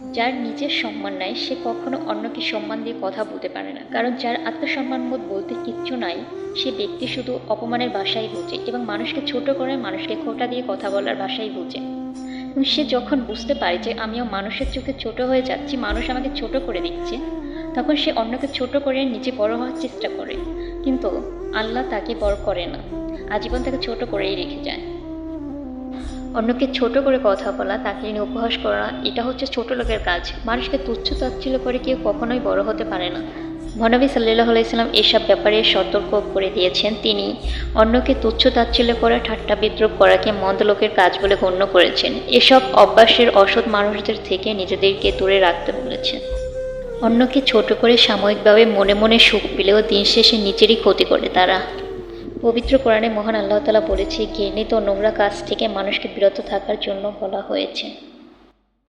যার নিজের সম্মান নাই, সে কখনো অন্যকে সম্মান দিয়ে কথা বলতে পারে না। কারণ যার আত্মসম্মানবোধ বলতে কিচ্ছু নাই, সে ব্যক্তি শুধু অপমানের ভাষাই বোঝে এবং মানুষকে ছোট করে মানুষকে খোটা দিয়ে কথা বলার ভাষাই বোঝে। সে যখন বুঝতে পারে যে আমিও মানুষের চোখে ছোট হয়ে যাচ্ছি, মানুষ আমাকে ছোট করে দিচ্ছে তখন সে অন্যকে ছোট করে নিজে বড় হওয়ার চেষ্টা করে। কিন্তু আল্লাহ তাকে বড় করে না, আজীবন তাকে ছোট করেই রেখে যায়। অন্যকে ছোট করে কথা বলা, তাকে নিয়ে উপহাস করা, এটা হচ্ছে ছোট লোকের কাজ। মানুষকে তুচ্ছ তাচ্ছিল্য করে কেউ কখনোই বড় হতে পারে না। মহানবী সাল্লাহ আলাইসাল্লাম এসব ব্যাপারে সতর্ক করে দিয়েছেন। তিনি অন্যকে তুচ্ছ তাচ্ছিল্য করা, ঠাট্টা বিদ্রোপ করাকে মন্দ লোকের কাজ বলে গণ্য করেছেন। এসব অভ্যাসের অসৎ মানুষদের থেকে নিজেদেরকে দূরে রাখতে বলেছেন। অন্যকে ছোট করে সাময়িকভাবে মনে মনে সুখ পেলেও দিন শেষে নিজেরই ক্ষতি করে তারা। পবিত্র কোরআনে মহান আল্লাহ তালা বলেছে, ঘৃণিত নোংরা কাজ থেকে মানুষকে বিরত থাকার জন্য বলা হয়েছে।